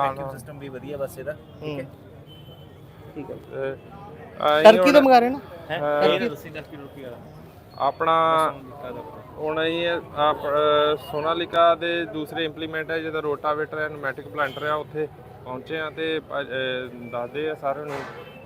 Vacuum system ਵੀ ਵਧੀਆ ਬਸ ਇਹਦਾ ਠੀਕ ਹੈ। ਠੀਕ ਹੈ। ਟਰਕੀ ਤੋਂ ਮੰਗਾ ਰਹੇ ਨਾ? ਹੈ? ਇਹ ਦੱਸੀ 10 ਕਿਲੋ ਰੁਪਏ ਵਾਲਾ। ਆਪਣਾ ਹੁਣ ਇਹ ਆਪ- ਸੋਨਾਲੀਕਾ ਦੇ ਦੂਸਰੇ ਇੰਪਲੀਮੈਂਟ ਹੈ ਜਿਹਦਾ ਰੋਟਾਵੇਟਰ ਐਂਡ ਮੈਟਿਕ ਪਲਾਂਟਰ ਆ ਉੱਥੇ ਪਹੁੰਚੇ ਆ ਤੇ ਦੱਸਦੇ ਆ ਸਾਰਿਆਂ ਨੂੰ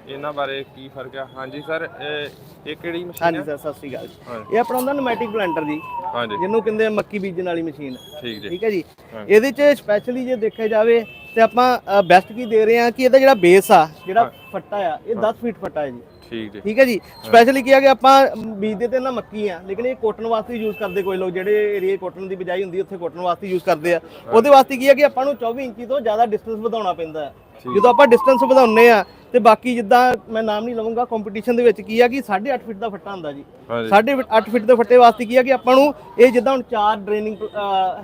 ਇਹਨਾਂ ਬਾਰੇ ਕੀ ਫ਼ਰਕ ਆ। ਹਾਂਜੀ ਸਰ ਇਹ ਕਿਹੜੀ ਮਸ਼ੀਨ ਹਾਂਜੀ ਹੈ ਸਰ ਸਤਿ ਸ਼੍ਰੀ ਅਕਾਲ ਇਹ ਆਪਣਾ ਹੁੰਦਾ ਨਮੈਟਿਕ ਪਲਾਂਟਰ ਜੀ ਹਾਂਜੀ। ਜਿਹਨੂੰ ਕਹਿੰਦੇ ਮੱਕੀ ਬੀਜਣ ਵਾਲੀ ਮਸ਼ੀਨ। ਠੀਕ ਜੀ। ਠੀਕ ਹੈ ਜੀ। ਹਾਂ। ਇਹਦੇ ਚ ਸਪੈਸ਼ਲੀ ਜੇ ਦੇਖਿਆ ਜਾਵੇ ਤੇ ਆਪਾਂ ਬੈਸਟ ਕੀ ਦੇ ਰਹੇ ਹਾਂ ਕਿ ਇਹਦਾ ਜਿਹੜਾ ਬੇਸ ਆ ਜਿਹੜਾ ਫੱਟਾ ਆ ਇਹ 10 ਫੀਟ ਫੱਟਾ ਹੈ ਜੀ। ਠੀਕ ਜੀ। ਠੀਕ ਹੈ ਜੀ? ਸਪੈਸ਼ਲੀ ਕੀ ਆ ਕਿ ਆਪਾਂ ਬੀਜਦੇ ਤੇ ਨਾ ਮੱਕੀ ਆ ਲੇਕਿਨ ਇਹ ਕੋਟਨ ਵਾਸਤੇ ਯੂਜ਼ ਕਰਦੇ ਕੋਈ ਲੋਕ ਜਿਹੜੇ ਏਰੀਏ ਕੋਟਨ ਦੀ ਬਿਜਾਈ ਹੁੰਦੀ ਉੱਥੇ ਕੋਟਨ ਵਾਸਤੇ ਯੂਜ਼ ਕਰਦੇ ਆ। ਉਹਦੇ ਵਾਸਤੇ ਕੀ ਆ ਕਿ ਆਪਾਂ ਨੂੰ 24 ਇੰਚੀ ਤੋਂ ਜ਼ਿਆਦਾ ਡਿਸਟੈਂਸ ਵਧਾਉਣਾ ਪੈਂਦਾ ਹੈ। ਜਦੋਂ ਆਪਾਂ ਡਿਸਟੈਂਸ ਵਧਾਉਂਦੇ ਆ ਤੇ ਬਾਕੀ ਜਿੱਦਾਂ ਮੈਂ ਨਾਮ ਨਹੀਂ ਲਵਾਂਗਾ ਕੰਪੀਟੀਸ਼ਨ ਦੇ ਵਿੱਚ ਕੀ ਆ ਕਿ 8.5 ਫੀਟ ਦਾ ਫੱਟਾ ਹੁੰਦਾ ਜੀ। ਹਾਂਜੀ। 8.5 ਫੀਟ ਦੇ ਫੱਟੇ ਵਾਸਤੇ ਕੀ ਆ ਕਿ ਆਪਾਂ ਨੂੰ ਇਹ ਜਿੱਦਾਂ ਹੁਣ ਚਾਰ ਡਰੇਨਿੰਗ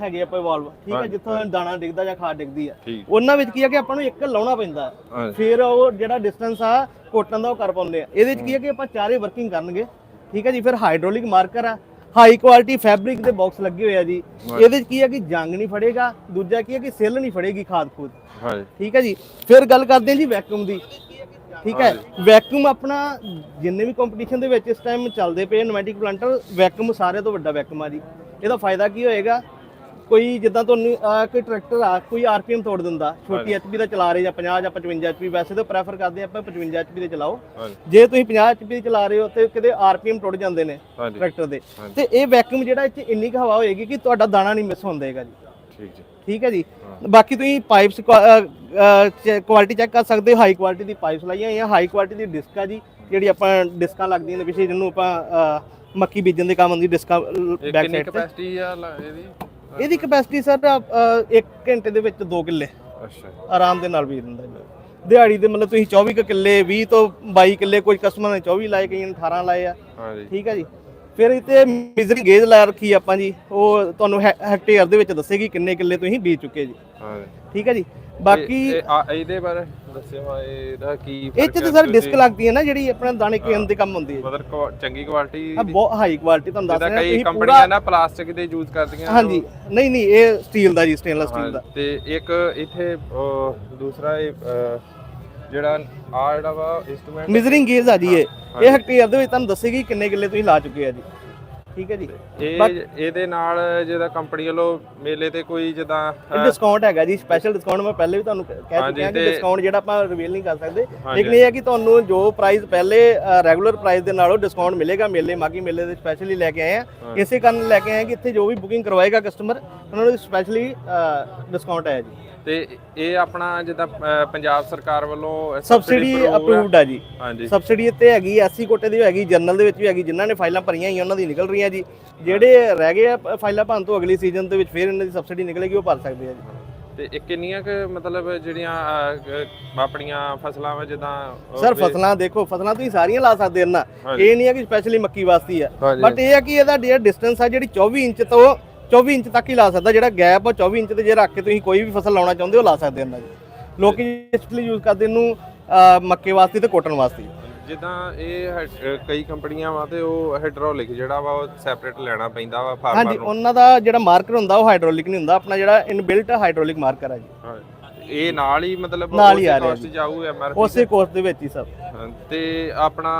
ਹੈਗੇ ਆਪਾਂ ਵਾਲਵ ਠੀਕ ਹੈ ਜਿੱਥੋਂ ਦਾਣਾ ਡਿੱਗਦਾ ਜਾਂ ਖਾਦ ਡਿੱਗਦੀ ਆ। ਉਹਨਾਂ ਵਿੱਚ ਕੀ ਆ ਕਿ ਆਪਾਂ ਨੂੰ ਇੱਕ ਲਾਉਣਾ ਪੈਂਦਾ। ਫਿਰ ਉਹ ਜਿਹੜਾ ਡਿਸਟੈਂਸ ਆ ਕੋਟਨ ਦਾ ਉਹ ਕਰ ਪਾਉਂਦੇ ਆ। ਇਹਦੇ ਵਿੱਚ ਕੀ ਹੈ ਕਿ ਆਪਾਂ ਚਾਰੇ ਵਰਕਿੰਗ ਕਰਨਗੇ। ਠੀਕ ਹੈ ਜੀ ਫਿਰ ਹਾਈਡ੍ਰੋਲਿਕ ਮਾਰਕਰ ਆ ਹਾਈ ਕੁਆਲਿਟੀ ਫੈਬਰਿਕ ਦੇ ਬਾਕਸ ਲੱਗੇ ਹੋਏ ਆ ਜੀ। ਇਹਦੇ ਵਿੱਚ ਕੀ ਹੈ ਕਿ ਜੰਗ ਨਹੀਂ ਫੜੇਗਾ ਦੂਜਾ ਕੀ ਹੈ ਕਿ ਸੈੱਲ ਨਹੀਂ ਫੜੇਗੀ ਖਾਦ ਖੂਦ। ਹਾਂਜੀ ਠੀਕ ਹੈ ਜੀ? ਫਿਰ ਗੱਲ ਕਰਦੇ ਜੀ ਵੈਕਿਊਮ ਦੀ। ਠੀਕ ਹੈ ਵੈਕਿਊਮ ਆਪਣਾ ਜਿੰਨੇ ਵੀ ਕੰਪੀਟੀਸ਼ਨ ਦੇ ਵਿੱਚ ਇਸ ਟਾਈਮ ਚੱਲਦੇ ਪਏ ਨੋਮੈਟਿਕ ਪਲਾਂਟਰ ਵੈਕਿਊਮ ਸਾਰੇ ਤੋਂ ਵੱਡਾ ਵੈਕਿਊਮ ਆ ਜੀ। ਇਹਦਾ ਫਾਇਦਾ ਕੀ ਹੋਏਗਾ? ਕੋਈ ਜਿੱਦਾਂ ਤੁਹਾਨੂੰ ਅਹ, ਕੋਈ ਟਰੈਕਟਰ ਆ ਕੋਈ ਆਰਪੀਐਮ ਤੋੜ ਦਿੰਦਾ ਛੋਟੀ ਐਚਪੀ ਦਾ ਚਲਾ ਰਹੇ ਜਾਂ 50 ਜਾਂ 55 ਐਚਪੀ ਵੈਸੇ ਤਾਂ ਪ੍ਰੈਫਰ ਕਰਦੇ ਆਪਾਂ 55 ਐਚਪੀ ਦੇ ਚਲਾਓ। ਹਾਂਜੀ। ਜੇ ਤੁਸੀਂ 50 ਐਚਪੀ ਦੇ ਚਲਾ ਰਹੇ ਹੋ ਤੇ ਕਿਤੇ ਆਰਪੀਐਮ ਟੁੱਟ ਜਾਂਦੇ ਨੇ ਹਾਂਜੀ। ਟਰੈਕਟਰ ਦੇ। ਤੇ ਇਹ ਵੈਕਿਊਮ ਜਿਹੜਾ ਇੱਥੇ ਇੰਨੀ ਕੁ ਹਵਾ ਹੋਏਗੀ ਕਿ ਤੁਹਾਡਾ ਦਾਣਾ ਨਹੀਂ ਮਿਸ ਹੁੰਦਾਗਾ ਜੀ। ਠੀਕ ਜੀ। ਠੀਕ ਹੈ ਜੀ? ਬਾਕੀ ਤੁਸੀਂ ਪਾਈਪਸ ਕੁਆਲਿਟੀ ਚੈੱਕ ਕਰ ਸਕਦੇ ਹੋ ਹਾਈ ਕੁਆਲਿਟੀ ਦੀ ਪਾਈਪਸ ਲਾਈਆਂ ਜਾਂ ਹਾਈ ਕੁਆਲਿਟੀ ਦੀ ਡਿਸਕ ਆ ਜੀ ਜਿਹੜੀ ਆਪਾਂ ਡਿਸਕਾਂ ਲੱਗਦੀਆਂ ਨੇ ਪਿੱਛੇ ਜਿਹਨੂੰ ਆਪਾਂ ਅਹ, ਮੱਕੀ ਬੀਜਣ ਦੇ ਕੰਮ ਆਉਂਦੀ ਡਿਸਕਾਂ ਇਹ ਬੈਕ ਕਿੰਨੀ ਸਾਈਡ ਤੇ। ਕਪੈਸਿਟੀ ਆ ਲ- ਇਹਦੀ? ਇਹਦੀ ਕਪੈਸਿਟੀ ਸਰ 1 ਘੰਟੇ ਦੇ ਵਿੱਚ 2 ਕਿੱਲੇ। ਅੱਛਾ। ਆਰਾਮ ਦੇ ਨਾਲ ਬੀਜ ਦਿੰਦਾ ਜੀ। ਦਿਹਾੜੀ ਦੇ ਮਤਲਬ ਤੁਸੀਂ 24 ਕੁ ਕਿੱਲੇ 20 ਤੋਂ 22 ਕਿੱਲੇ ਕੋਈ ਕਸਟਮਰ ਨੇ 24 ਲਾਏ ਕਈਆਂ ਨੇ 18 ਲਾਏ ਆ। ਹਾਂਜੀ ਠੀਕ ਹੈ ਜੀ। ਫਿਰ ਇੱਥੇ ਮਿਜ਼ਰੀ ਗੇਜ ਲਾ ਰੱਖੀ ਆਪਾਂ ਜੀ। ਉਹ ਤੁਹਾਨੂੰ ਹੈਕਟੇਅਰ ਦੇ ਵਿੱਚ ਦੱਸੇਗੀ ਕਿੰਨੇ ਕਿੱਲੇ ਤੁਸੀਂ ਬੀਜ ਚੁੱਕੇ ਜੀ। ਹਾਂਜੀ ਠੀਕ ਹੈ ਜੀ। ਬਾਕੀ ਇਹ- ਇਹ- ਆ- ਇਹਦੇ ਬਾਰੇ? ਦੱਸਿਓ ਹਾਂ ਇਹਦਾ ਕੀ ਇਹ ਫ਼ਰਕ ਚ ਹੈ? ਤਾਂ ਸਰ ਡਿਸਕ ਤੁਸੀਂ- ਲੱਗਦੀ ਹੈ ਨਾ ਜਿਹੜੀ ਆਪਣਾ ਦਾਣੇ ਕੇਨ ਦੇ ਕੰਮ ਹੁੰਦੀ ਹੈ। ਮਤਲਬ ਕੁਆ- ਚੰਗੀ ਕੁਆਲਿਟੀ ਆ ਬਹੁਤ ਹਾਈ ਕੁਆਲਿਟੀ ਤੁਹਾਨੂੰ ਦੱਸ ਜਿੱਦਾਂ ਰਿਹਾ ਕਈ ਤੁਸੀਂ ਕੰਪਨੀਆਂ ਪੂਰਾ ਨਾ ਪਲਾਸਟਿਕ ਦੇ ਯੂਜ਼ ਕਰਦੀਆਂ ਹਾਂਜੀ ਨਹੀਂ ਨਹੀਂ ਇਹ ਸਟੀਲ ਦਾ ਜੀ ਸਟੇਨਲੈਸ ਸਟੀਲ ਦਾ। ਹਾਂ, ਤੇ ਇੱਕ ਇੱਥੇ ਅਹ, ਦੂਸਰਾ ਇਹ ਅਹ, ਜਿਹੜਾ ਆ ਜਿਹੜਾ ਵਾ ਇਨਸਟਰੂਮੈਂਟ ਮਿਜ਼ਰਿੰਗ ਗੇਜ ਆ ਜੀ ਇਹ। ਇਹ ਹੈਕਟੇਅਰ ਦੇ ਵਿੱਚ ਤੁਹਾਨੂੰ ਦੱਸੇਗੀ ਕਿੰਨੇ ਕਿੱਲੇ ਤੁਸੀਂ ਲਾ ਚੁੱਕੇ ਆ ਜੀ। ਠੀਕ ਹੈ ਜੀ? ਇਹ ਇਹਦੇ ਨਾਲ ਜਿਹਦਾ ਕੰਪਨੀ ਵੱਲੋਂ ਮੇਲੇ ਤੇ ਕੋਈ ਜਿੱਦਾਂ ਡਿਸਕਾਊਂਟ ਹੈਗਾ ਜੀ ਸਪੈਸ਼ਲ ਡਿਸਕਾਊਂਟ ਮੈਂ ਪਹਿਲੇ ਵੀ ਤੁਹਾਨੂੰ ਕ- ਕਹਿ ਚੁੱਕਿਆ ਕਿ ਤੇ- ਡਿਸਕਾਊਂਟ ਜਿਹੜਾ ਆਪਾਂ ਰਿਵੀਲ ਨਹੀਂ ਕਰ ਸਕਦੇ। ਲੇਕਿਨ ਇਹ ਹੈ ਕਿ ਤੁਹਾਨੂੰ ਜੋ ਪ੍ਰਾਈਸ ਪਹਿਲੇ ਰੈਗੂਲਰ ਪ੍ਰਾਈਸ ਦੇ ਨਾਲੋਂ ਡਿਸਕਾਊਂਟ ਮਿਲੇਗਾ ਮੇਲੇ ਮਾਗੀ ਮੇਲੇ ਦੇ ਸਪੈਸ਼ਲੀ ਲੈ ਕੇ ਆਏ ਆ। ਇਸੇ ਕਾਰਨ ਲੈ ਕੇ ਆਏ ਆ ਕਿ ਇੱਥੇ ਜੋ ਵੀ ਬੁਕਿੰਗ ਕਰਵਾਏਗਾ ਕਸਟਮਰ ਉਹਨਾਂ ਨੂੰ ਸਪੈਸ਼ਲੀ ਡਿਸਕਾਊਂਟ ਹੈ ਜੀ। ਤੇ ਇਹ ਆਪਣਾ ਜਿੱਦਾਂ ਪੰਜਾਬ ਸਰਕਾਰ ਵੱਲੋਂ ਸਬਸਿਡੀ ਆ। ਅਪਰੂਵਡ ਆ ਜੀ ਹਾਂਜੀ ਸਬਸਿਡੀ ਇੱਥੇ ਹੈਗੀ ਐਸਸੀ ਕੋਟੇ ਦੀ ਵੀ ਹੈਗੀ ਜਨਰਲ ਦੇ ਵਿੱਚ ਵੀ ਹੈਗੀ ਜਿਨ੍ਹਾਂ ਨੇ ਫਾਈਲਾਂ ਭਰੀਆਂ ਹੋਈਆਂ ਉਹਨਾਂ ਦੀ ਨਿਕਲ ਰਹੀਆਂ ਜੀ ਜਿਹੜੇ ਰਹਿ ਗਏ ਆ ਪ- ਫਾਈਲਾਂ ਭਰਨ ਤੋਂ ਅਗਲੀ ਸੀਜ਼ਨ ਦੇ ਵਿੱਚ ਫਿਰ ਇਹਨਾਂ ਦੀ ਸਬਸਿਡੀ ਨਿਕਲੇਗੀ ਉਹ ਭਰ ਸਕਦੇ ਆ ਜੀ ਤੇ ਇਹ ਕਿੰਨੀਆਂ ਕੁ ਮਤਲਬ ਜਿਹੜੀਆਂ ਆਪਣੀਆਂ ਫਸਲਾਂ ਵਾ ਜਿੱਦਾਂ ਸਰ ਵੇ- ਫਸਲਾਂ ਦੇਖੋ ਫਸਲਾਂ ਤੁਸੀਂ ਸਾਰੀਆਂ ਲਾ ਸਕਦੇ ਇਹਨਾਂ ਹਾਂਜੀ। ਇਹ ਨਹੀਂ ਹੈ ਕਿ ਸਪੈਸ਼ਲੀ ਮੱਕੀ ਵਾਸਤੇ ਹੀ ਆ ਹਾਂਜੀ। ਬਟ ਇਹ ਹੈ ਕਿ ਇਹਦਾ ਜਿਹੜਾ ਡਿਸਟੈਂਸ ਆ ਜਿਹੜੀ 24 ਇੰਚ ਤੋਂ 24 ਇੰਚ ਤੱਕ ਹੀ ਲਾ ਸਕਦਾ ਜਿਹੜਾ ਗੈਪ ਆ 24 ਇੰਚ ਤੇ ਜੇ ਰੱਖ ਕੇ ਤੁਸੀਂ ਕੋਈ ਵੀ ਫਸਲ ਲਾਉਣਾ ਚਾਹੁੰਦੇ ਹੋ ਲਾ ਸਕਦੇ ਇਹਨਾਂ ਜੀ ਲੋਕੀ ਸਪੈਸ਼ਲੀ ਯੂਜ਼ ਕਰਦੇ ਇਹਨੂੰ ਮੱਕੇ ਵਾਸਤੇ ਤੇ ਕੋਟਨ ਵਾਸਤੇ। ਜਿੱਦਾਂ ਇਹ ਹੈ- ਕਈ ਕੰਪਨੀਆਂ ਵਾ ਤੇ ਉਹ ਹਾਈਡ੍ਰੋਲਿਕ ਜਿਹੜਾ ਵਾ ਉਹ ਸੈਪਰੇਟ ਲੈਣਾ ਪੈਂਦਾ ਵਾ ਫਾਰਮਰ ਹਾਂਜੀ ਨੂੰ। ਉਹਨਾਂ ਦਾ ਜਿਹੜਾ ਮਾਰਕਰ ਹੁੰਦਾ ਉਹ ਹਾਈਡ੍ਰੋਲਿਕ ਨਹੀਂ ਹੁੰਦਾ। ਆਪਣਾ ਜਿਹੜਾ ਇਨਬਿਲਟ ਹਾਈਡ੍ਰੋਲਿਕ ਮਾਰਕਰ ਹੈ ਜੀ। ਹਾਂ। ਇਹ ਨਾਲ ਹੀ ਮਤਲਬ ਨਾਲ ਹੀ ਆ ਰਿਹਾ ਜਾਊ ਐਮਆਰਪੀ ਉਸੇ ਕੋਰਸ ਦੇ ਵਿੱਚ ਹੀ ਸਭ। ਤੇ ਆਪਣਾ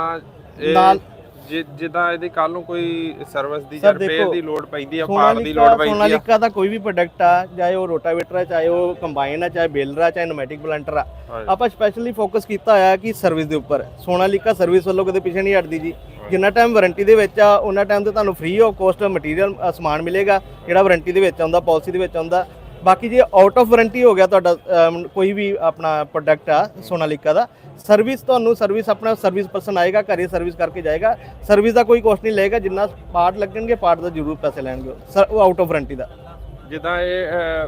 ਇਹ ਨਾਲ- ਜਿ- ਜਿੱਦਾਂ ਇਹਦੀ ਕੱਲ ਨੂੰ ਕੋਈ ਸਰਵਿਸ ਦੀ ਜਾਂ ਰਿਪੇਅਰ ਦੀ ਲੋਡ ਪੈਂਦੀ ਆ ਪਾਰ ਦੀ ਲੋਡ ਸੋਨਾਲੀਕਾ ਪੈਂਦੀ ਆ। ਸੋਨਾਲੀਕਾ ਦਾ ਕੋਈ ਵੀ ਪ੍ਰੋਡਕਟ ਆ ਚਾਹੇ ਉਹ ਰੋਟਾਵੇਟਰ ਆ ਚਾਹੇ ਉਹ ਕੰਬਾਈਨ ਆ ਚਾਹੇ ਬੇਲਰ ਆ ਚਾਹੇ ਨੋਮੈਟਿਕ ਪਲਾਂਟਰ ਆ। ਆਪਾਂ ਸਪੈਸ਼ਲੀ ਫੋਕਸ ਕੀਤਾ ਹੋਇਆ ਕਿ ਸਰਵਿਸ ਦੇ ਉੱਪਰ। ਸੋਨਾਲੀਕਾ ਸਰਵਿਸ ਵੱਲੋਂ ਕਦੇ ਪਿੱਛੇ ਨਹੀਂ ਹਟਦੀ ਜੀ। ਜਿੰਨਾ ਟਾਈਮ ਵਾਰੰਟੀ ਦੇ ਵਿੱਚ ਆ ਉਹਨਾਂ ਟਾਈਮ ਤੇ ਤੁਹਾਨੂੰ ਫ੍ਰੀ ਆਫ ਕੋਸਟ ਮਟੀਰੀਅਲ ਸਮਾਨ ਮਿਲੇਗਾ ਜਿਹੜਾ ਵਾਰੰਟੀ ਦੇ ਵਿੱਚ ਆਉਂਦਾ ਪਾਲਿਸੀ ਦੇ ਵਿੱਚ ਆਉਂਦਾ। ਬਾਕੀ ਜੇ ਆਊਟ ਆਫ ਵਾਰੰਟੀ ਹੋ ਗਿਆ ਤੁਹਾਡਾ ਅਮ, ਕੋਈ ਵੀ ਆਪਣਾ ਪ੍ਰੋਡਕਟ ਆ ਸੋਨਾਲੀਕਾ ਦਾ ਸਰਵਿਸ ਤੁਹਾਨੂੰ ਸਰਵਿਸ ਆਪਣਾ ਸਰਵਿਸ ਪਰਸਨ ਆਏਗਾ ਘਰੇ ਸਰਵਿਸ ਕਰਕੇ ਜਾਏਗਾ ਸਰਵਿਸ ਦਾ ਕੋਈ ਕੋਸਟ ਨਹੀਂ ਲਏਗਾ ਜਿੰਨਾ ਪਾਰਟ ਲੱਗਣਗੇ ਪਾਰਟ ਦਾ ਜ਼ਰੂਰ ਪੈਸੇ ਲੈਣਗੇ ਉਹ। ਸਰ ਉਹ ਆਊਟ ਆਫ ਵਾਰੰਟੀ ਦਾ ਜਿੱਦਾਂ ਇਹ ਅਹ,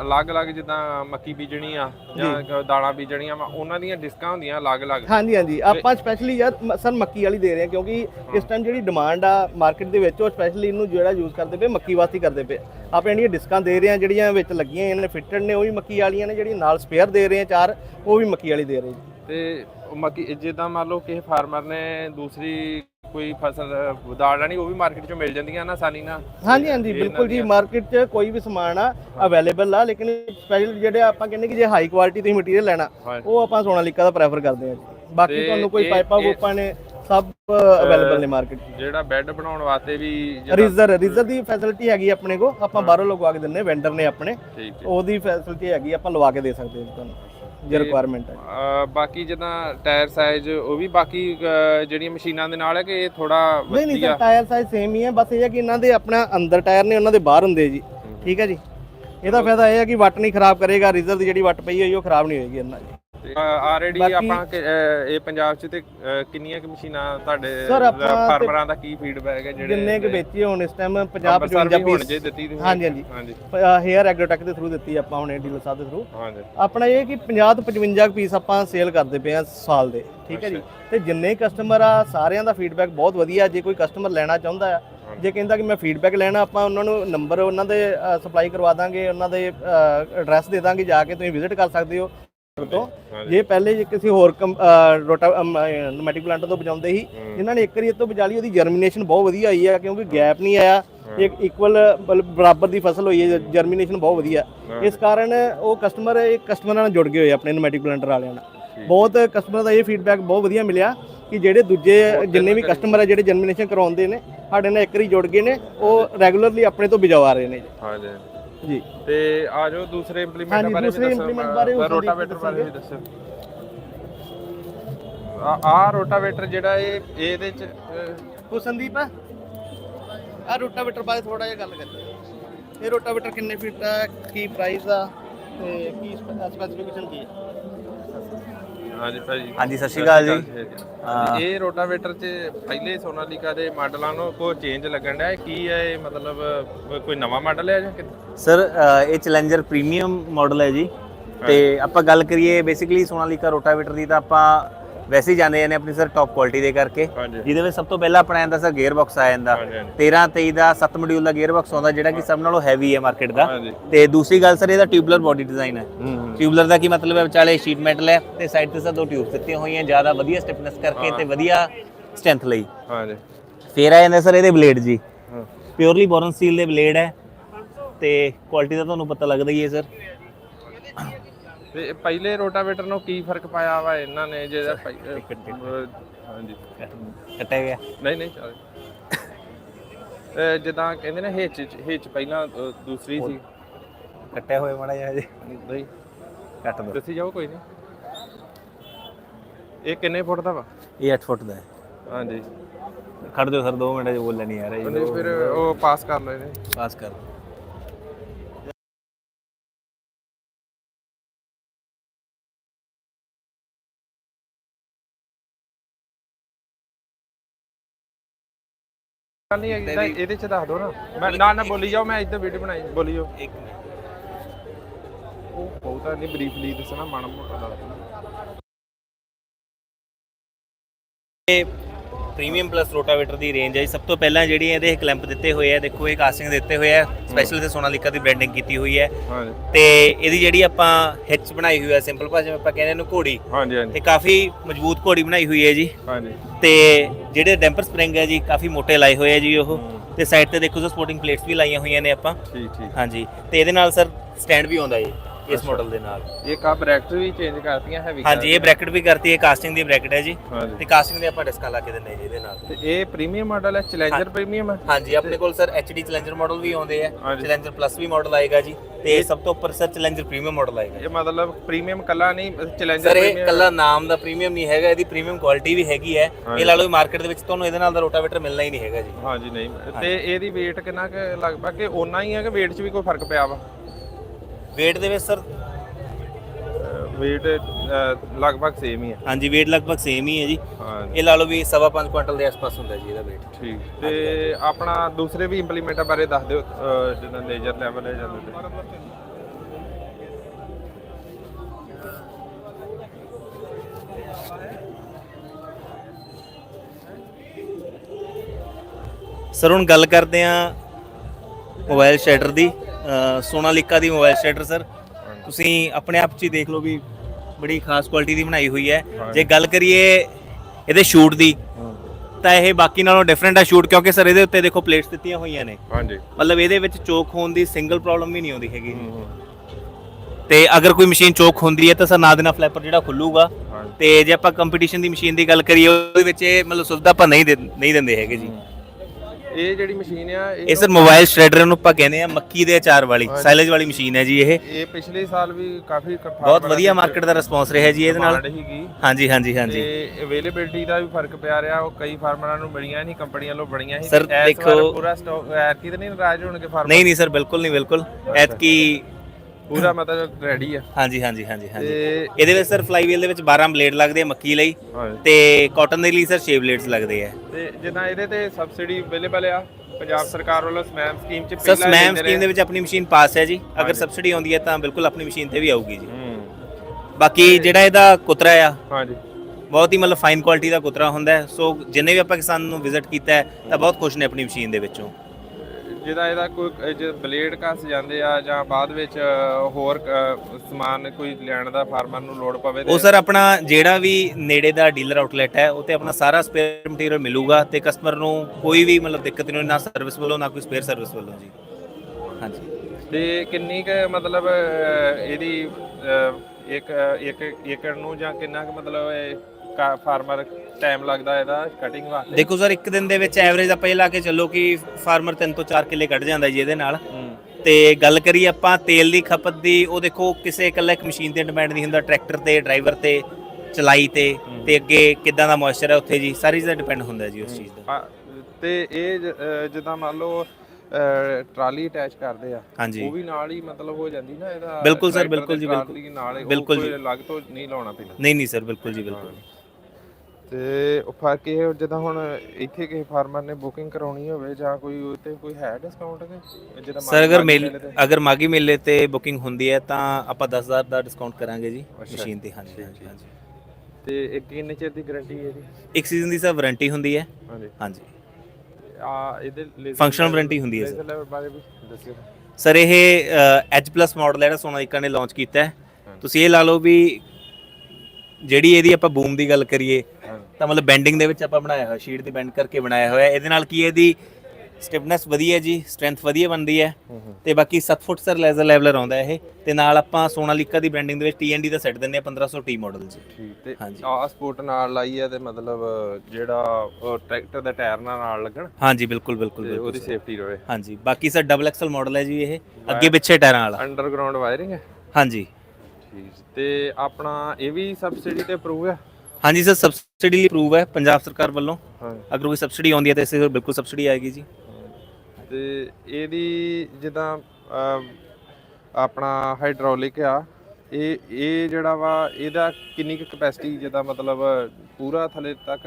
ਅਲੱਗ-ਅਲੱਗ ਜਿੱਦਾਂ ਮੱਕੀ ਬੀਜਣੀ ਆ ਜਾਂ ਦਾਣਾ ਬੀਜਣੀਆਂ ਵਾ ਉਹਨਾਂ ਦੀਆਂ ਡਿਸਕਾਂ ਹੁੰਦੀਆਂ ਅਲੱਗ-ਅਲੱਗ। ਹਾਂਜੀ ਹਾਂਜੀ। ਆਪਾਂ ਸਪੈਸ਼ਲੀ ਯਾਰ ਸਰ ਮੱਕੀ ਵਾਲੀ ਦੇ ਰਹੇ ਹਾਂ ਕਿਉਂਕਿ ਇਸ ਟਾਈਮ ਜਿਹੜੀ ਡਿਮਾਂਡ ਆ ਮਾਰਕੀਟ ਦੇ ਵਿੱਚ ਉਹ ਸਪੈਸ਼ਲੀ ਇਹਨੂੰ ਜਿਹੜਾ ਯੂਜ਼ ਕਰਦੇ ਪਏ ਮੱਕੀ ਵਾਸਤੇ ਕਰਦੇ ਪਏ। ਆਪਾਂ ਜਿਹੜੀਆਂ ਡਿਸਕਾਂ ਦੇ ਰਹੇ ਹਾਂ ਜਿਹੜੀਆਂ ਵਿੱਚ ਲੱਗੀਆਂ ਹੋਈਆਂ ਨੇ ਫਿੱਟਡ ਨੇ ਉਹ ਵੀ ਮੱਕੀ ਵਾਲੀਆਂ ਨੇ ਜਿਹੜੀ ਨਾਲ ਸਪੇਅਰ ਦੇ ਰਹੇ ਹਾਂ ਚਾਰ ਉਹ ਵੀ ਮੱਕੀ ਵਾਲੀ ਦੇ ਰਹੇ ਤੇ ਮੱਕੀ ਜਿੱਦਾਂ ਮੰਨ ਲਓ ਕਿਸੇ ਫਾਰਮਰ ਨੇ ਦੂਸਰੀ ਕੋਈ ਫਸਲ ਦਾਲਾਂ ਨਹੀਂ ਉਹ ਵੀ ਮਾਰਕੀਟ 'ਚੋਂ ਮਿਲ ਜਾਂਦੀਆਂ ਨਾ ਆਸਾਨੀ ਨਾਲ। ਹਾਂਜੀ ਹਾਂਜੀ ਬਿਲਕੁਲ ਜੀ ਮਾਰਕੀਟ 'ਚ ਕੋਈ ਵੀ ਸਮਾਨ ਆ ਅਵੇਲੇਬਲ ਆ ਲੇਕਿਨ ਸਪੈਸ਼ਲ ਜਿਹੜੇ ਆਪਾਂ ਕਹਿੰਦੇ ਕਿ ਜੇ ਹਾਈ ਕੁਆਲਿਟੀ ਤੁਸੀਂ ਮਟੀਰੀਅਲ ਲੈਣਾ ਉਹ ਆਪਾਂ ਸੋਨਾਲੀਕਾ ਦਾ ਪ੍ਰੈਫਰ ਕਰਦੇ ਜੀ। ਬਾਕੀ ਤੁਹਾਨੂੰ ਕੋਈ ਪਾਈਪਾਂ ਵੂਪਾਂ ਨੇ ਸਭ ਅਵੇਲੇਬਲ ਨੇ ਮਾਰਕੀਟ 'ਚ। ਜਿਹੜਾ ਬੈੱਡ ਬਣਾਉਣ ਵਾਸਤੇ ਵੀ ਰੀਜ਼ਰ ਰੀਜ਼ਰ ਦੀ ਫੈਸਿਲਿਟੀ ਹੈਗੀ ਆਪਣੇ ਕੋ ਆਪਾਂ ਬਾਹਰੋਂ ਲਗਵਾ ਕੇ ਦਿੰਨੇ ਵੈਂਡਰ ਨੇ ਆਪਣੇ। ਉਹਦੀ ਫੈਸਿਲਿਟੀ ਹੈਗੀ ਆਪਾਂ ਲਵਾ ਕੇ ਦੇ ਸਕਦੇ ਹਾਂ ਤੁਹਾਨੂੰ। ਜੇ ਰਿਕੁਆਇਰਮੈਂਟ ਹੈ। ਬਾਕੀ ਜਿੱਦਾਂ ਟਾਇਰ ਸਾਈਜ਼ ਉਹ ਵੀ ਬਾਕੀ ਜਿਹੜੀਆਂ ਮਸ਼ੀਨਾਂ ਦੇ ਨਾਲ ਹੈ ਕਿ ਇਹ ਥੋੜਾ ਨਹੀਂ ਨਹੀਂ ਵਧੀਆ? ਟਾਇਰ ਸਾਈਜ਼ ਸੇਮ ਹੀ ਹੈ ਬਸ ਇਹ ਹੈ ਕਿ ਇਹਨਾਂ ਦੇ ਆਪਣਾ ਅੰਦਰ ਟਾਇਰ ਨੇ ਉਹਨਾਂ ਦੇ ਬਾਹਰ ਹੁੰਦੇ ਜੀ। ਠੀਕ ਹੈ ਜੀ? ਇਹਦਾ ਫਾਇਦਾ ਇਹ ਹੈ ਕਿ ਵੱਟ ਨਹੀਂ ਖਰਾਬ ਕਰੇਗਾ ਰੀਜ਼ਰ ਦੀ ਜਿਹੜੀ ਵੱਟ ਪਈ ਹੋਈ ਉਹ ਖਰਾਬ ਨਹੀਂ ਹੋਏਗੀ ਇਹਨਾਂ ਦੀ। ਆਲਰੇਡੀ ਬਾਕੀ- ਆਪਾਂ ਕਿ- ਅਹ ਇਹ ਪੰਜਾਬ 'ਚ ਤੇ ਅਹ ਕਿੰਨੀਆਂ ਕਿ ਮਸ਼ੀਨਾਂ ਤੁਹਾਡੇ Sir, ਆਪਾਂ ਤੇ- ਫਾਰਮਰਾਂ ਦਾ ਕੀ ਫੀਡਬੈਕ ਹੈ ਜਿਹੜੇ ਜਿੰਨੇ ਕੁ ਵੇਚੇ ਹੁਣ ਇਸ ਟਾਈਮ 50 ਅੰਮ੍ਰਿਤਸਰ 55 ਵੀ ਹੁਣ ਪੀਸ ਜੇ ਦਿੱਤੀ ਤੁਸੀਂ। ਹਾਂਜੀ ਹਾਂਜੀ। ਹਾਂਜੀ। ਹੇਅਰ ਐਗਰੋਟੈਕ ਦੇ ਥਰੂ ਦਿੱਤੀ ਆਪਾਂ ਹੁਣੇ ਡੀਲਰ ਸਾਹਿਬ ਦੇ ਥਰੂ ਹਾਂਜੀ। ਆਪਣਾ ਇਹ ਕਿ 50 ਤੋਂ 55 ਪੀਸ ਆਪਾਂ ਸੇਲ ਕਰਦੇ ਪਏ ਆ ਸਾਲ ਦੇ ਠੀਕ ਹੈ ਜੀ? ਤੇ ਜਿੰਨੇ ਕਸਟਮਰ ਆ ਸਾਰਿਆਂ ਦਾ ਫੀਡਬੈਕ ਬਹੁਤ ਵਧੀਆ ਜੇ ਕੋਈ ਕਸਟਮਰ ਲੈਣਾ ਚਾਹੁੰਦਾ ਆ ਜੇ ਕਹਿੰਦਾ ਕਿ ਮੈਂ ਫੀਡਬੈਕ ਲੈਣਾ ਆਪਾਂ ਉਹਨਾਂ ਨੂੰ ਨੰਬਰ ਉਹਨਾਂ ਦੇ ਸਪਲਾਈ ਕਰਵਾ ਦਾਂਗੇ ਉਹਨਾਂ ਦੇ ਐਡਰੈਸ ਦੇ ਦਾਂਗੇ ਜਾ ਕੇ ਤੁਸੀਂ ਵਿਜ਼ਿਟ ਕਰ ਸਕਦੇ ਹੋ। ਤੋਂ। ਜੇ ਪਹਿਲੇ ਜੇ ਕਿਸੇ ਹੋਰ ਰੋਟਾ ਨੋਮੈਟਿਕ ਪਲਾਂਟ ਤੋਂ ਬਜਾਉਂਦੇ ਸੀ ਇਹਨਾਂ ਨੇ ਇੱਕ ਇਹ ਤੋਂ ਬਜਾ ਲਈ ਉਹਦੀ ਜਰਮੀਨੇਸ਼ਨ ਬਹੁਤ ਵਧੀਆ ਆਈ ਹੈ ਕਿਉਂਕਿ ਗੈਪ ਨਹੀਂ ਆਇਆ। ਇੱਕ ਇਕੁਅਲ ਬਰਾਬਰ ਦੀ ਫਸਲ ਹੋਈ ਹੈ ਜਰਮੀਨੇਸ਼ਨ ਬਹੁਤ ਵਧੀਆ। ਇਸ ਕਾਰਨ ਉਹ ਕਸਟਮਰ ਇੱਕ ਕਸਟਮਰਾਂ ਨਾਲ ਜੁੜ ਗਏ ਹੋਏ ਆਪਣੇ ਨੋਮੈਟਿਕ ਪਲਾਂਟਰ ਵਾਲਿਆਂ ਨਾਲ। ਬਹੁਤ ਕਸਟਮਰ ਦਾ ਇਹ ਫੀਡਬੈਕ ਬਹੁਤ ਵਧੀਆ ਮਿਲਿਆ ਕਿ ਜਿਹੜੇ ਦੂਜੇ ਜਿੰਨੇ ਵੀ ਕਸਟਮਰ ਆ ਜਿਹੜੇ ਜਰਮੀਨੇਸ਼ਨ ਕਰਵਾਉਂਦੇ ਨੇ ਸਾਡੇ ਨਾਲ ਇੱਕ ਵਾਰੀ ਜੁੜ ਗਏ ਨੇ ਉਹ ਰੈਗੂਲਰਲੀ ਆਪਣੇ ਤੋਂ ਬਿਜਵਾ ਰਹੇ ਨੇ। ਹਾਂਜੀ। ਜੀ। ਤੇ ਆ ਜਾਓ ਦੂਸਰੇ ਇੰਪਲੀਮੈਂਟ ਹਾਂਜੀ, ਬਾਰੇ ਵੀ ਦੂਸਰੇ ਦੱਸੋ। implement ਬਾਰੇ ਉਸ ਸੰਦੀਪ ਰੋਟਾਵੇਟਰ ਬਾਰੇ ਵੀ ਦੱਸੋ। ਆ ਆ ਰੋਟਾਵੇਟਰ ਜਿਹੜਾ ਇਹ ਇਹਦੇ ਚ ਅਹ, ਉਹ ਸੰਦੀਪ ਆ। ਆ ਰੋਟਾਵੇਟਰ ਬਾਰੇ ਥੋੜਾ ਜਿਹਾ ਗੱਲ ਕਰਦੇ ਇਹ ਰੋਟਾਵੇਟਰ ਕਿੰਨੇ ਫੀਟ ਆ ਕੀ ਪ੍ਰਾਈਸ ਆ ਤੇ ਕੀ ਸਪੈਸੀਫਿਕੇਸ਼ਨ ਕੀ ਹੈ ਹਾਂਜੀ ਭਾਜੀ। ਹਾਂਜੀ ਸਤਿ ਸ਼੍ਰੀ ਅਕਾਲ ਜੀ। ਇਹ ਰੋਟਾਵੇਟਰ ਚ ਪਹਿਲੇ ਸੋਨਾਲੀਕਾ ਦੇ ਮਾਡਲਾਂ ਨੂੰ ਕੋ ਚੇਂਜ ਲੱਗਣ ਡਿਆ? ਕੀ ਹੈ? ਇਹ ਮਤਲਬ ਅਹ, ਕੋਈ ਨਵਾਂ ਮਾਡਲ ਹੈ ਜਾਂ ਸਰ ਅ, ਇਹ ਚੈਲੰਜਰ ਪ੍ਰੀਮੀਅਮ ਮਾਡਲ ਹੈ ਜੀ। ਤੇ ਆਪਾਂ ਗੱਲ ਕਰੀਏ ਬੇਸਿਕਲੀ ਸੋਨਾਲੀਕਾ ਰੋਟਾਵੇਟਰ ਦੀ ਤਾਂ ਆਪਾਂ ਵੈਸੇ ਹੀ ਜਾਣਦੇ ਜਾਂਦੇ ਆਪਣੀ ਸਰ ਟੌਪ ਕੁਆਲਿਟੀ ਦੇ ਕਰਕੇ ਹਾਂਜੀ। ਜਿਹਦੇ ਵਿੱਚ ਸਭ ਤੋਂ ਪਹਿਲਾਂ ਆਪਣਾ ਆਂਦਾ ਸਰ ਗੇਅਰ ਬਾਕਸ ਆ ਜਾਂਦਾ। ਹਾਂਜੀ ਹਾਂਜੀ। 13 23 ਦਾ 7 ਮੋਡਿਊਲ ਦਾ ਗੇਅਰ ਬਾਕਸ ਆਉਂਦਾ ਜਿਹੜਾ ਕਿ ਸਭ ਨਾਲੋਂ ਹੈਵੀ ਹੈ ਮਾਰਕੀਟ ਦਾ। ਹਾਂਜੀ। ਤੇ ਦੂਸਰੀ ਗੱਲ ਸਰ ਇਹਦਾ ਟਿਊਬਲਰ ਬਾਡੀ ਡਿਜ਼ਾਈਨ ਹੈ। ਟਿਊਬਲਰ ਦਾ ਕੀ ਮਤਲਬ ਹੈ ਵਿਚਾਲੇ ਸ਼ੀਟ ਮੈਟਲ ਹੈ ਤੇ ਸਾਈਡ ਤੇ ਸਰ ਦੋ ਟਿਊਬ ਦਿੱਤੀਆਂ ਹੋਈਆਂ ਜ਼ਿਆਦਾ ਵਧੀਆ ਸਟਿਫਨੈਸ ਕਰਕੇ ਤੇ ਵਧੀਆ ਸਟਰੈਂਥ ਲਈ। ਹਾਂਜੀ। ਫੇਰ ਆ ਜਾਂਦੇ ਸਰ ਇਹਦੇ ਬਲੇਡ ਜੀ। ਹਾਂ। ਪਿਓਰਲੀ ਬੋਰਨ ਸਟੀਲ ਦੇ ਬਲੇਡ ਹੈ ਤੇ ਕੁਆਲਿਟੀ ਦਾ ਤੁਹਾਨੂੰ ਪਤਾ ਲੱਗਦਾ ਹੀ ਹੈ ਸਰ। ਤੇ ਪਹਿਲੇ ਰੋਟਾਵੇਟਰ ਨੂੰ ਕੀ ਫ਼ਰਕ ਪਾਇਆ ਵਾ ਇਹਨਾਂ ਨੇ ਪਹਿ- ਅਹ, ਹਾਂਜੀ। ਕੱਟਿਆ ਗਿਆ? ਨਹੀਂ ਨਹੀਂ ਚੱਲ। ਅਹ, ਜਿੱਦਾਂ ਕਹਿੰਦੇ ਨੇ ਹਿੱਚ ਹਿੱਚ ਪਹਿਲਾਂ ਅਹ, ਦੂਸਰੀ ਸੀ। ਕੱਟਿਆ ਹੋਇਆ ਮਾੜਾ ਜਿਹਾ ਜੀ ਨਹੀਂ। ਕੱਟ ਦੋ। ਦੱਸੀ ਜਾਓ ਕੋਈ ਨਹੀਂ। ਇਹ ਕਿੰਨੇ ਫੁੱਟ ਦਾ ਵਾ? ਇਹ 8 ਫੁੱਟ ਦਾ ਹੈ। ਹਾਂਜੀ। ਖੜ ਦਿਓ ਸਰ 2 ਮਿੰਟ ਜੇ ਬੋਲਣਾ ਨਹੀਂ ਆ ਰਿਹਾ ਉਹਨੇ ਫਿਰ ਉਹ ਪਾਸ ਕਰ ਲਏ ਨੇ ਪਾਸ ਕਰ। ਗੱਲ ਨਹੀਂ ਹੈਗੀ, ਨਹੀਂ, ਇਹਦੇ ਚ ਦੱਸ ਦੋ ਨਾ। ਮੈਂ ਨਾ ਨਾ ਬੋਲੀ ਜਾਓ ਮੈਂ ਇੱਧਰ ਵੀਡੀਓ ਬਣਾਈ ਬੋਲੀ ਜਾਓ ਇੱਕ ਉਹ ਬਹੁਤਾ ਨਹੀਂ ਬਰੀਫਲੀ ਦੱਸਣਾ ਮਾੜਾ ਮੋਟਾ ਦੱਸ ਦਿਓ। ਪ੍ਰੀਮੀਅਮ ਪਲੱਸ ਰੋਟਾਵੇਟਰ ਦੀ ਰੇਂਜ ਹੈ ਜੀ। ਸਭ ਤੋਂ ਪਹਿਲਾਂ ਜਿਹੜੀ ਇਹਦੇ ਕਲੈਂਪ ਦਿੱਤੇ ਹੋਏ ਆ ਦੇਖੋ ਇਹ ਕਾਸਟਿੰਗ ਦਿੱਤੇ ਹੋਏ ਆ। ਸਪੈਸ਼ਲ ਤੇ ਸੋਨਾਲੀਕਾ ਦੀ ਬ੍ਰਾਂਡਿੰਗ ਕੀਤੀ ਹੋਈ ਹੈ। ਹਾਂਜੀ ਤੇ ਇਹਦੀ ਜਿਹੜੀ ਆਪਾਂ ਹਿੱਚ ਬਣਾਈ ਹੋਈ ਹੈ ਸਿੰਪਲ ਭਾਸ਼ਾ ਵਿੱਚ ਆਪਾਂ ਕਹਿੰਦੇ ਇਹਨੂੰ ਘੋੜੀ। ਹਾਂਜੀ ਹਾਂਜੀ। ਇਹ ਕਾਫੀ ਮਜ਼ਬੂਤ ਘੋੜੀ ਬਣਾਈ ਹੋਈ ਹੈ ਜੀ। ਹਾਂਜੀ ਤੇ ਜਿਹੜੇ ਡੈਂਪਰ ਸਪ੍ਰਿੰਗ ਹੈ ਜੀ ਕਾਫੀ ਮੋਟੇ ਲਾਏ ਹੋਏ ਆ ਜੀ ਉਹ। ਤੇ ਸਾਈਡ ਤੇ ਦੇਖੋ ਸਪੋਰਟਿੰਗ ਪਲੇਟਸ ਵੀ ਲਾਈਆਂ ਹੋਈਆਂ ਨੇ ਆਪਾਂ। ਠੀਕ ਠੀਕ। ਹਾਂਜੀ। ਤੇ ਇਹਦੇ ਨਾਲ ਸਰ ਸਟੈਂਡ ਵੀ ਆਉਂਦਾ ਜੀ। ਇਸ ਮਾਡਲ ਦੇ ਨਾਲ। ਇਹ ਕਾ ਬ੍ਰੈਕਟ ਵੀ ਚੇਂਜ ਕਰਤੀਆਂ ਹੈਵੀ ਹਾਂਜੀ ਇਹ ਬ੍ਰੈਕਟ ਵੀ ਕਰਤੀ ਹੈ ਕਾਸਟਿੰਗ ਦੀ ਬ੍ਰੈਕਟ ਹੈ ਜੀ। ਤੇ ਕਾਸਟਿੰਗ ਦੇ ਆਪਾਂ ਡਿਸਕਾਂ ਲਾ ਕੇ ਦਿੰਦੇ ਜੀ ਇਹਦੇ ਨਾਲ। ਤੇ ਇਹ ਪ੍ਰੀਮੀਅਮ ਮਾਡਲ ਹੈ ਚੈਲੰਜਰ ਪ੍ਰੀਮੀਅਮ ਹੈ? ਹਾਂਜੀ ਆਪਣੇ ਕੋਲ ਸਰ HD ਚੈਲੰਜਰ ਮਾਡਲ ਵੀ ਆਉਂਦੇ ਆ। ਚੈਲੰਜਰ ਪਲੱਸ ਵੀ ਮਾਡਲ ਆਏਗਾ ਜੀ। ਤੇ ਸਭ ਤੋਂ ਉੱਪਰ ਸਰ ਚੈਲੰਜਰ ਪ੍ਰੀਮੀਅਮ ਮਾਡਲ ਆਏਗਾ। ਇਹ ਮਤਲਬ ਪ੍ਰੀਮੀਅਮ ਕੱਲਾ ਨਹੀਂ ਚੈਲੰਜਰ ਸਰ ਇਹ ਕੱਲਾ ਨਾਮ ਦਾ ਪ੍ਰੀਮੀਅਮ ਨਹੀਂ ਹੈਗਾ ਇਹਦੀ ਪ੍ਰੀਮੀਅਮ ਕੁਆਲਿਟੀ ਵੀ ਹੈਗੀ ਹੈ। ਇਹ ਲਾ ਲਓ ਮਾਰਕੀਟ ਦੇ ਵਿੱਚ ਤੁਹਾਨੂੰ ਇਹਦੇ ਨਾਲ ਦਾ ਰੋਟਾਵੇਟਰ ਮਿਲਣਾ ਹੀ ਨਹੀਂ ਹੈਗਾ ਜੀ। ਹਾਂਜੀ ਨਹੀਂ। ਤੇ ਇਹਦੀ weight ਕਿੰਨਾ ਕੁ ਲਗਭਗ ਕਿ ਓਨਾ ਹੀ ਹੈ ਕਿ weight 'ਚ ਵੀ ਕੋਈ ਫ਼ਰਕ ਪਿਆ ਵਾ? Weight ਦੇ ਵਿੱਚ ਸਰ weight ਲਗਭਗ ਸੇਮ ਹੀ ਹੈ। ਹਾਂਜੀ weight ਲਗਭਗ ਸੇਮ ਹੀ ਹੈ ਜੀ। ਇਹ ਲਾ ਲਓ ਵੀ ਸਵਾ ਪੰਜ ਕੁਇੰਟਲ ਦੇ ਆਸ-ਪਾਸ ਹੁੰਦਾ ਜੀ ਇਹਦਾ weight ਠੀਕ। ਤੇ ਆਪਣਾ ਦੂਸਰੇ ਵੀ ਇੰਪਲੀਮੈਂਟਾਂ ਬਾਰੇ ਦੱਸ ਦਿਓ ਜਿੱਦਾਂ ਲੇਜ਼ਰ ਲੈਵਲ ਹੈ ਜਾਂ ਦੂਜੇ। ਸਰ ਹੁਣ ਗੱਲ ਕਰਦੇ ਆ ਮੋਬਾਈਲ ਸ਼ੈਡਰ ਦੀ। ਸੋਨਾਲੀਕਾ ਦੀ ਮੋਬਾਈਲ ਸ਼ੈਡਰ ਸਰ ਤੁਸੀਂ ਆਪਣੇ ਆਪ 'ਚ ਹੀ ਦੇਖ ਲਓ ਵੀ ਬੜੀ ਖਾਸ ਕੁਆਲਿਟੀ ਦੀ ਬਣਾਈ ਹੋਈ ਹੈ। ਜੇ ਗੱਲ ਕਰੀਏ ਇਹਦੇ ਸ਼ੂਟ ਦੀ ਕੀਤਾ ਇਹ ਬਾਕੀ ਨਾਲੋਂ ਡਿਫਰੈਂਟ ਆ ਸ਼ੂਟ ਕਿਉਂਕਿ ਸਰ ਇਹਦੇ ਉੱਤੇ ਦੇਖੋ ਪਲੇਟਸ ਦਿੱਤੀਆਂ ਹੋਈਆਂ ਨੇ। ਹਾਂਜੀ। ਮਤਲਬ ਇਹਦੇ ਵਿੱਚ ਚੋਕ ਹੋਣ ਦੀ ਸਿੰਗਲ ਪ੍ਰੋਬਲਮ ਵੀ ਨਹੀਂ ਆਉਂਦੀ ਹੈਗੀ। ਤੇ ਅਗਰ ਕੋਈ ਮਸ਼ੀਨ ਚੋਕ ਹੁੰਦੀ ਹੈ ਤਾਂ ਸਰ ਨਾਲ ਦੇ ਨਾਲ ਫਲੈਪਰ ਜਿਹੜਾ ਖੁੱਲੂਗਾ। ਤੇ ਜੇ ਆਪਾਂ ਕੰਪੀਟੀਸ਼ਨ ਦੀ ਮਸ਼ੀਨ ਦੀ ਗੱਲ ਕਰੀਏ ਉਹਦੇ ਵਿੱਚ ਇਹ ਮਤਲਬ ਸੁਵਿਧਾ ਆਪਾਂ ਨਹੀਂ ਨਹੀਂ ਦਿੰਦੇ ਹੈਗੇ ਜੀ। ਇਹ ਜਿਹੜੀ ਮਸ਼ੀਨ ਆ ਇਹ ਸਰ ਮੋਬਾਈਲ ਸ਼੍ਰੈਡਰ ਨੂੰ ਆਪਾਂ ਕਹਿੰਦੇ ਆ ਮੱਕੀ ਦੇ ਅਚਾਰ ਵਾਲੀ ਸਾਈਲੇਜ ਵਾਲੀ ਮਸ਼ੀਨ ਹੈ ਜੀ ਇਹ। ਇਹ ਪਿਛਲੇ ਸਾਲ ਵੀ ਕਾਫੀ ਬਹੁਤ ਵਧੀਆ ਮਾਰਕੀਟ ਦਾ ਰਿਸਪੌਂਸ ਰਿਹਾ ਜੀ ਇਹਦੇ ਨਾਲ। ਹੀਗੀ ਹਾਂਜੀ ਹਾਂਜੀ ਹਾਂਜੀ। ਤੇ ਅਵੇਲੇਬਿਲਟੀ ਦਾ ਵੀ ਫ਼ਰਕ ਪਿਆ ਰਿਹਾ ਉਹ ਕਈ ਫਾਰਮਰਾਂ ਨੂੰ ਮਿਲੀਆਂ ਨਹੀਂ ਕੰਪਨੀਆਂ ਵੱਲੋਂ ਬਣੀਆਂ ਸੀ। Sir, ਇਸ ਵਾਰ ਦੇਖੋ- ਪੂਰਾ ਸਟਾਕ ਐਤਕੀ ਤਾਂ ਨਹੀਂ ਨਾਰਾਜ਼ ਹੋਣਗੇ ਫਾਰਮਰ ਨਹੀਂ ਨਹੀਂ ਸਰ ਬਿਲਕੁਲ ਨਹੀਂ ਬਿਲਕੁਲ। ਐਤਕੀ ਪੂਰਾ ਮਤਲਬ ਰੈਡੀ ਆ। ਹਾਂਜੀ ਹਾਂਜੀ ਹਾਂਜੀ ਹਾਂਜੀ। ਤੇ ਇਹਦੇ ਵਿੱਚ ਸਰ ਫਲਾਈਵੀਲ ਦੇ ਵਿੱਚ 12 ਬਲੇਡ ਲੱਗਦੇ ਆ ਮੱਕੀ ਲਈ ਹਾਂਜੀ। ਤੇ ਕਾਟਨ ਦੇ ਲਈ ਸਰ 6 ਬਲੇਡਸ ਲੱਗਦੇ ਆ। ਤੇ ਜਿੱਦਾਂ ਇਹਦੇ ਤੇ ਸਬਸਿਡੀ ਅਵੇਲੇਬਲ ਆ ਪੰਜਾਬ ਸਰਕਾਰ ਵੱਲੋਂ ਸਮੈਮ ਸਕੀਮ ਚ ਸਰ ਪਹਿਲਾਂ ਸਮੈਮ ਸਕੀਮ ਦੇ। ਵਿੱਚ ਆਪਣੀ ਮਸ਼ੀਨ ਪਾਸ ਹੈ ਜੀ। ਅਗਰ ਸਬਸਿਡੀ ਆਉਂਦੀ ਹੈ ਤਾਂ ਬਿਲਕੁਲ ਆਪਣੀ ਮਸ਼ੀਨ ਤੇ ਵੀ ਆਊਗੀ ਜੀ। ਹੂੰ। ਬਾਕੀ ਜਿਹੜਾ ਇਹਦਾ ਕੁਤਰਾ ਆ ਹਾਂਜੀ। ਬਹੁਤ ਹੀ ਮਤਲਬ ਫਾਈਨ ਕੁਆਲਿਟੀ ਦਾ ਕੁਤਰਾ ਹੁੰਦਾ ਹੈ। ਸੋ ਜਿੰਨੇ ਵੀ ਆਪਾਂ ਕਿਸਾਨ ਨੂੰ ਵਿਜ਼ਿਟ ਕੀਤਾ ਹੈ ਤਾਂ ਬਹੁਤ ਖੁਸ਼ ਨੇ ਆਪਣੀ ਮਸ਼ੀਨ ਦੇ ਵਿੱਚੋਂ। ਜਿਹਦਾ ਇਹਦਾ ਕੋਈ ਜੇ ਬਲੇਡ ਘਸ ਜਾਂਦੇ ਆ ਜਾਂ ਬਾਅਦ ਵਿੱਚ ਹੋਰ ਸਮਾਨ ਕੋਈ ਲੈਣ ਦਾ ਫਾਰਮਰ ਨੂੰ ਲੋੜ ਪਵੇ ਉਹ ਸਰ ਆਪਣਾ ਜਿਹੜਾ ਵੀ ਨੇੜੇ ਦਾ ਡੀਲਰ ਆਊਟਲੈਟ ਹੈ ਉੱਥੇ ਆਪਣਾ ਸਾਰਾ ਸਪੇਅਰ ਮਟੀਰੀਅਲ ਮਿਲੂਗਾ ਤੇ ਕਸਟਮਰ ਨੂੰ ਕੋਈ ਵੀ ਮਤਲਬ ਦਿੱਕਤ ਨਹੀਂ ਹੋਣੀ ਨਾ ਸਰਵਿਸ ਵੱਲੋਂ ਨਾ ਕੋਈ ਸਪੇਅਰ ਸਰਵਿਸ ਵੱਲੋਂ ਜੀ। ਹਾਂਜੀ। ਤੇ ਕਿੰਨੀ ਕੁ ਮਤਲਬ ਇਹਦੀ ਇੱਕ ਇੱਕ ਏਕੜ ਨੂੰ ਜਾਂ ਕਿੰਨਾ ਕੁ ਮਤਲਬ ਇਹ ਫਾਰਮਰ ਟਾਈਮ ਲੱਗਦਾ ਇਹਦਾ ਕਟਿੰਗ ਵਾਸਤੇ। ਦੇਖੋ ਸਰ ਇੱਕ ਦਿਨ ਦੇ ਵਿੱਚ ਐਵਰੇਜ ਆਪਾਂ ਇਹ ਲਾ ਕੇ ਚੱਲੋ ਕਿ ਫਾਰਮਰ 3 ਤੋਂ 4 ਕਿੱਲੇ ਕੱਢ ਜਾਂਦਾ ਜੀ ਇਹਦੇ ਨਾਲ। ਤੇ ਗੱਲ ਕਰੀਏ ਆਪਾਂ ਤੇਲ ਦੀ ਖਪਤ ਦੀ ਉਹ ਦੇਖੋ ਕਿਸੇ ਇਕੱਲਾ ਇੱਕ ਮਸ਼ੀਨ ਤੇ ਡਿਪੈਂਡ ਨਹੀਂ ਹੁੰਦਾ ਟਰੈਕਟਰ ਤੇ ਡਰਾਈਵਰ ਤੇ ਚਲਾਈ ਤੇ ਤੇ ਅੱਗੇ ਕਿੱਦਾਂ ਦਾ ਮੋਇਸਚਰ ਹੈ ਉੱਥੇ ਜੀ ਸਾਰੀ ਚੀਜ਼ਾਂ ਡਿਪੈਂਡ ਹੁੰਦਾ ਜੀ ਉਸ ਚੀਜ਼ ਦਾ। ਤੇ ਇਹ ਜਿੱਦਾਂ ਮੰਨ ਲਓ ਟਰਾਲੀ ਅਟੈਚ ਕਰਦੇ ਆ ਉਹ ਵੀ ਨਾਲ ਹੀ ਮਤਲਬ ਹੋ ਜਾਂਦੀ ਨਾ ਇਹਦਾ ਬਿਲਕੁਲ tractor ਬਿਲਕੁਲ ਜੀ, ਬਿਲਕੁਲ। ਟਰਾਲੀ ਨਾਲ ਹੀ, ਉਹ ਬਿਲਕੁਲ ਕੋਈ ਜੀ। ਅਲੱਗ ਤੋਂ ਨਹੀਂ ਲਾਉਣਾ ਪੈਂਦਾ। ਨਹੀਂ ਨਹੀਂ ਸਰ ਬਿਲਕੁਲ ਜੀ ਬਿਲਕੁਲ ਤੇ ਉਹ ਫ਼ਰਕ ਇਹ ਜਿੱਦਾਂ ਹੁਣ ਇੱਥੇ ਕਿਸੇ ਫਾਰਮਰ ਨੇ ਬੁਕਿੰਗ ਕਰਾਉਣੀ ਹੋਵੇ ਜਾਂ ਕੋਈ ਉਹ ਤੇ ਕੋਈ ਹੈ ਡਿਸਕਾਊਂਟ ਕਿ? ਜਿੱਦਾਂ ਸਰ ਅਗਰ ਮੇਲ? ਅਗਰ ਮਾਗੀ ਮੇਲੇ ਤੇ ਬੁਕਿੰਗ ਹੁੰਦੀ ਹੈ ਤਾਂ ਆਪਾਂ 10000 ਦਾ ਡਿਸਕਾਊਂਟ ਕਰਾਂਗੇ ਜੀ ਮਸ਼ੀਨ ਤੇ ਹਾਂਜੀ ਹਾਂਜੀ ਤੇ ਇੱਕ ਕਿੰਨੇ ਚਿਰ ਦੀ ਗਾਰੰਟੀ ਹੈ ਜੀ? ਇੱਕ ਸੀਜ਼ਨ ਦੀ ਸਰ ਵਾਰੰਟੀ ਹੁੰਦੀ ਹੈ। ਹਾਂਜੀ। ਹਾਂਜੀ। ਆ ਇਹਦੇ level- warranty ਹੁੰਦੀ ਹੈ ਬਾਰੇ ਵੀ ਦੱਸਿਓ। ਸਰ ਇਹ ਪਲੱਸ ਮਾਡਲ ਹੈ ਜਿਹੜਾ ਸੋਨਾਲੀਕਾ ਨੇ ਲਾਂਚ ਕੀਤਾ ਹੈ। ਤੁਸੀਂ ਇਹ ਲਾ ਲਓ ਵੀ ਜਿਹੜੀ ਇਹਦੀ ਆਪਾਂ ਬੂਮ ਦੀ ਗੱਲ ਕਰੀਏ ਤਾਂ ਮਤਲਬ ਬੈਂਡਿੰਗ ਦੇ ਵਿੱਚ ਆਪਾਂ ਬਣਾਇਆ ਹੋਇਆ ਸ਼ੀਟ ਦੀ ਬੈਂਡ ਕਰਕੇ ਬਣਾਇਆ ਹੋਇਆ। ਇਹਦੇ ਨਾਲ ਕੀ ਇਹਦੀ ਸਟਿਫਨੈਸ ਵਧੀਆ ਜੀ ਸਟਰੈਂਥ ਵਧੀਆ ਬਣਦੀ ਹੈ। ਤੇ ਬਾਕੀ 7 ਫੁੱਟ ਸਰ ਲੈਜ਼ਰ ਲੈਵਲਰ ਆਉਂਦਾ ਇਹ। ਤੇ ਨਾਲ ਆਪਾਂ ਸੋਨਾਲੀਕਾ ਦੀ ਬੈਂਡਿੰਗ ਦੇ ਵਿੱਚ TND ਦਾ ਸੈੱਟ ਦਿੰਦੇ ਆ 1500T ਮਾਡਲ ਜੀ। ਠੀਕ ਤੇ। ਆ ਸਪੋਰਟ ਨਾਲ ਲਾਈ ਹੈ ਤੇ ਮਤਲਬ ਜਿਹੜਾ ਟਰੈਕਟਰ ਦੇ ਟਾਇਰ ਨਾਲ ਨਾਲ ਲੱਗਣ? ਹਾਂਜੀ ਬਿਲਕੁਲ ਬਿਲਕੁਲ ਉਹਦੀ ਸੇਫਟੀ ਰਵੇ। ਹਾਂਜੀ ਬਾਕੀ ਸਰ ਡਬਲ ਐਕਸਲ ਮਾਡਲ ਹੈ ਜੀ ਇਹ। ਅੱਗੇ ਪਿੱਛੇ ਟਾਇਰਾਂ ਵਾਲਾ। ਅੰਡਰਗਰਾਉਂਡ ਵਾਇਰਿੰਗ ਹੈ? ਹਾਂਜੀ। ਠੀਕ ਤੇ ਆਪਣਾ ਇਹ ਵੀ ਸਬਸਿਡੀ ਤੇ ਅਪਰੂਵ ਹੈ? ਹਾਂਜੀ ਸਰ ਸਬਸਿਡੀ ਲਈ ਅਪਰੂਵ ਹੈ ਪੰਜਾਬ ਸਰਕਾਰ ਵੱਲੋਂ। ਹਾਂ ਅਗਰ ਕੋਈ ਸਬਸਿਡੀ ਆਉਂਦੀ ਹੈ ਤਾਂ ਇਸੇ ਬਿਲਕੁਲ ਸਬਸਿਡੀ ਆਏਗੀ ਜੀ। ਤੇ ਇਹਦੀ ਜਿੱਦਾਂ ਅਮ, ਆਪਣਾ ਹਾਈਡ੍ਰੋਲਿਕ ਆ ਇਹ ਇਹ ਜਿਹੜਾ ਵਾ ਇਹਦਾ ਕਿੰਨੀ ਕੁ ਕਪੈਸਿਟੀ ਜਿੱਦਾਂ ਮਤਲਬ ਪੂਰਾ ਥੱਲੇ ਤੱਕ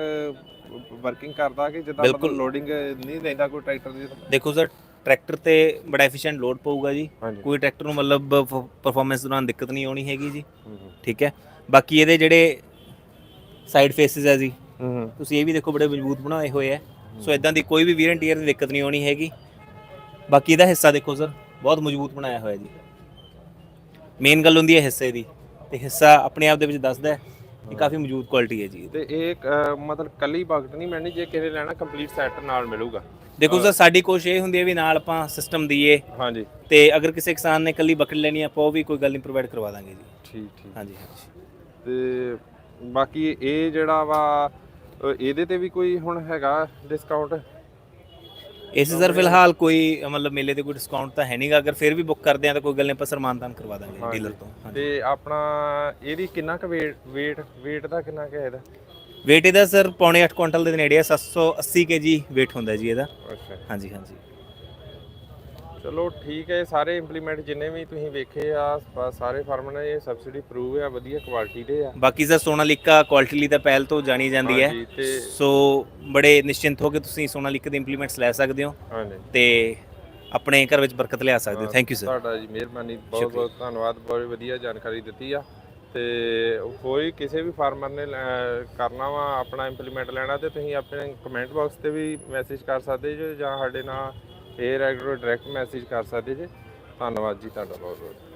ਵਰਕਿੰਗ ਕਰਦਾ ਕਿ ਜਿੱਦਾਂ ਮਤਲਬ ਬਿਲਕੁਲ। ਲੋਡਿੰਗ ਨਹੀਂ ਲੈਂਦਾ ਕੋਈ ਟਰੈਕਟਰ ਦੀ? ਦੇਖੋ ਸਰ ਟਰੈਕਟਰ ਤੇ ਬੜਾ ਐਫੀਸ਼ੀਐਂਟ ਲੋਡ ਪਊਗਾ ਜੀ। ਹਾਂਜੀ। ਕੋਈ ਟਰੈਕਟਰ ਨੂੰ ਮਤਲਬ ਪਰਫਾਰਮੈਂਸ ਦੌਰਾਨ ਦਿੱਕਤ ਨਹੀਂ ਆਉਣੀ ਹੈਗੀ ਜੀ। ਠੀਕ ਹੈ। ਬਾਕੀ ਇਹਦੇ ਜਿਹੜੇ ਸਾਈਡ ਫੇਸਿਸ ਹੈ ਜੀ। ਹੂੰ ਤੁਸੀਂ ਇਹ ਵੀ ਦੇਖੋ ਬੜੇ ਮਜ਼ਬੂਤ ਬਣਾਏ ਹੋਏ ਹੈ ਸੋ ਇਦਾਂ ਦੀ ਕੋਈ ਵੀ ਵੀਰਨ ਟੀਅਰ ਦੀ ਦਿੱਕਤ ਨਹੀਂ ਆਉਣੀ ਹੈਗੀ। ਬਾਕੀ ਇਹਦਾ ਹਿੱਸਾ ਦੇਖੋ ਸਰ ਬਹੁਤ ਮਜ਼ਬੂਤ ਬਣਾਇਆ ਹੋਇਆ ਜੀ। ਮੇਨ ਗੱਲ ਹੁੰਦੀ ਹੈ ਹਿੱਸੇ ਦੀ। ਤੇ ਹਿੱਸਾ ਆਪਣੇ ਆਪ ਦੇ ਵਿੱਚ ਦੱਸਦਾ ਹੈ ਕਿ ਕਾਫੀ ਮਜ਼ਬੂਤ ਕੁਆਲਿਟੀ ਹੈ ਜੀ। ਤੇ ਇਹ ਅ, ਮਤਲਬ ਕੱਲੀ ਬਕਟ ਨਹੀਂ ਮਿਲਣੀ ਜੇ ਕਿਸੇ ਨੇ ਲੈਣਾ ਕੰਪਲੀਟ ਸੈੱਟ ਨਾਲ ਮਿਲੂਗਾ। ਦੇਖੋ ਸਰ ਸਾਡੀ ਕੋਸ਼ਿਸ਼ ਇਹ ਹੁੰਦੀ ਹੈ ਵੀ ਨਾਲ ਆਪਾਂ ਸਿਸਟਮ ਦਈਏ। ਹਾਂਜੀ। ਤੇ ਅਗਰ ਕਿਸੇ ਕਿਸਾਨ ਨੇ ਕੱਲੀ ਬੱਕਰੀ ਲੈਣੀ ਆ ਆਪਾਂ ਉਹ ਵੀ ਕੋਈ ਗੱਲ ਨਹੀਂ ਪ੍ਰੋਵਾਈਡ ਕਰਵਾ ਦਾਂਗੇ ਜੀ। ਠੀਕ ਠੀਕ। ਹਾਂਜੀ ਹਾਂਜੀ। ਤੇ ਬਾਕੀ ਇਹ ਜਿਹੜਾ ਵਾ ਇਹਦੇ ਤੇ ਵੀ ਕੋਈ ਹੁਣ ਹੈਗਾ ਡਿਸਕਾਊਂਟ ਇਸ ਸਰ ਫਿਲਹਾਲ ਕੋਈ ਮਤਲਬ ਮੇਲੇ ਤੇ ਕੋਈ ਡਿਸਕਾਊਂਟ ਤਾਂ ਹੈ ਨਹੀਂਗਾ ਅਗਰ ਫਿਰ ਵੀ ਬੁੱਕ ਕਰਦੇ ਆ ਤਾਂ ਕੋਈ ਗੱਲ ਨਹੀਂ ਆਪਾਂ ਸਰ ਮਾਨਤਾਨ ਕਰਵਾ ਦਾਂਗੇ ਡੀਲਰ ਤੋਂ। ਤੇ ਆਪਣਾ ਇਹਦੀ ਕਿੰਨਾ ਕੁ weight weight weight ਦਾ ਕਿੰਨਾ ਕੁ ਹੈ ਇਹਦਾ? weight ਇਹਦਾ ਸਰ ਪੌਣੇ 8 ਕੁਇੰਟਲ ਦੇ ਨੇੜੇ ਆ 780 kg weight ਹੁੰਦਾ ਜੀ ਇਹਦਾ। ਅੱਛਾ। ਹਾਂਜੀ ਹਾਂਜੀ। ਚਲੋ ਠੀਕ ਹੈ ਸਾਰੇ ਇੰਪਲੀਮੈਂਟ ਜਿੰਨੇ ਵੀ ਤੁਸੀਂ ਵੇਖੇ ਆ ਸ- ਸਾਰੇ ਫਾਰਮ ਨੇ ਇਹ ਸਬਸਿਡੀ ਪ੍ਰੂਵ ਆ ਵਧੀਆ ਕੁਆਲਿਟੀ ਦੇ ਆ। ਬਾਕੀ ਸਰ ਸੋਨਾਲੀਕਾ ਕੁਆਲਿਟੀ ਲਈ ਤਾਂ ਪਹਿਲ ਤੋਂ ਜਾਣੀ ਜਾਂਦੀ ਹੈ। ਹਾਂਜੀ, ਤੇ- ਸੋ ਬੜੇ ਨਿਸ਼ਚਿੰਤ ਹੋ ਕੇ ਤੁਸੀਂ ਸੋਨਾਲੀਕਾ ਦੇ ਇੰਪਲੀਮੈਂਟਸ ਲੈ ਸਕਦੇ ਹੋ। ਹਾਂਜੀ। ਤੇ ਆਪਣੇ ਘਰ ਵਿੱਚ ਬਰਕਤ ਲਿਆ ਸਕਦੇ ਹੋ। ਥੈਂਕ ਯੂ ਸਰ ਤੁਹਾਡਾ ਜੀ ਮਿਹਰਬਾਨੀ ਬਹੁਤ ਬਹੁਤ ਧੰਨਵਾਦ ਬਹੁਤ ਵਧੀਆ ਜਾਣਕਾਰੀ ਦਿੱਤੀ ਆ। ਤੇ ਕੋਈ ਕਿਸੇ ਵੀ ਫਾਰਮਰ ਨੇ ਲੈ- ਕਰਨਾ ਵਾ ਆਪਣਾ ਇੰਪਲੀਮੈਂਟ ਲੈਣਾ ਤੇ ਤੁਸੀਂ ਆਪਣੇ ਕਮੈਂਟ ਬਾਕਸ ਤੇ ਵੀ ਮੈਸੇਜ ਕਰ ਸਕਦੇ ਜੇ ਜਾਂ ਸਾਡੇ ਨਾਲ 에ਅਰ ਐਗਰੋ ਡਾਇਰੈਕਟ ਮੈਸੇਜ ਕਰ ਸਕਦੇ ਜੇ। ਧੰਨਵਾਦ ਜੀ ਤੁਹਾਡਾ ਬਹੁਤ ਬਹੁਤ